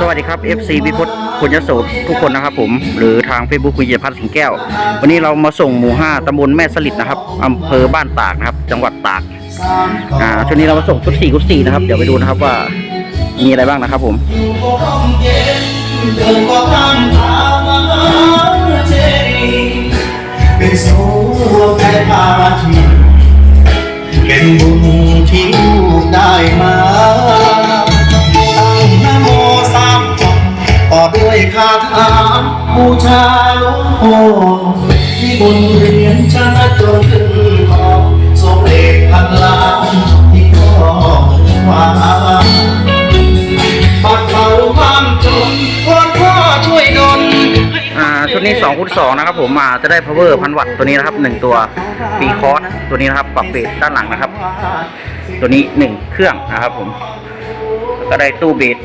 สวัสดีครับ FC วิพฒน์คุณยโสทุกคนนะครับผม หรือทาง Facebook คุณเยพัฒน์สิงแก้ว วันนี้เรามาส่งหมู่ 5ตำบลแม่สลิดนะครับอำเภอบ้านตากนะครับ จังหวัดตากอ่าช่วงนี้เรามาส่งชุด4ชุด4นะครับ เดี๋ยวไปดูนะครับว่ามีอะไรบ้างนะครับผมเดินก็ข้ามทางมาหาเจดีย์เป็นสู้แพ้ภาชี คาถาบูชาหลวงพ่อที่บุญเรียนชาจนถึงขอบสมเด็จพันล้านที่พ่อว่าปัดเป่าความจนวอนพ่อช่วยดลอ่าชุดนี้2คูณ2นะครับผมมาจะได้ power พันวัตต์ตัวนี้นะครับหนึ่งตัวปีคอร์สตัวนี้นะครับปรับเบสด้านหลังนะครับ ตัวนี้หนึ่งเครื่องนะครับผมก็ได้ตู้เบส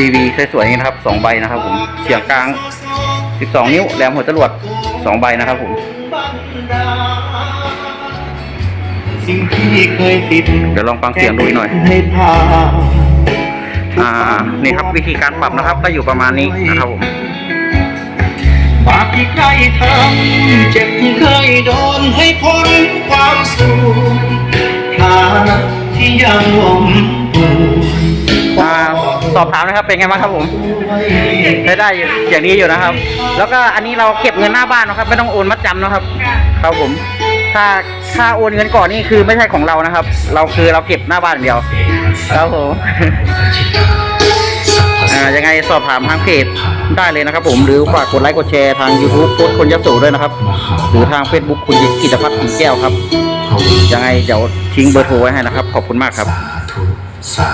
ดีวีสวยๆอย่างนี้นะครับสองใบนะครับผมเสียงกลาง 12 นิ้วแหลมหัวจรวดสองใบนะครับผมสิ่งที่เคยติดเดี๋ยวลองฟังเสียงดูอีกหน่อยอ่านี่ครับวิธีการปรับนะครับก็อยู่ประมาณนี้นะครับผมบาปที่ใครทำเจ็บที่เคยโดนให้พ้นความสูญ สอบถามนะครับเป็นไงบ้างครับผมได้ได้อยู่อย่างนี้อยู่นะครับ แล้วก็อันนี้เราเก็บเงินหน้าบ้านนะครับ ไม่ต้องโอนมัดจำนะครับ ครับผม ถ้าถ้าโอนเงินก่อนนี่คือไม่ใช่ของเรานะครับ เราคือเราเก็บหน้าบ้านอย่างเดียวครับผมยังไงสอบถามทางเพจได้เลยนะครับ ผมหรือฝากกดไลค์กดแชร์ทาง YouTube โค้ดคนยโสด้วยนะครับ หรือทาง Facebook คุณกิตพัฒน์ขุนแก้วครับยังไงเดี๋ยวทิ้งเบอร์โทรไว้ให้นะครับ ขอบคุณมากครับสา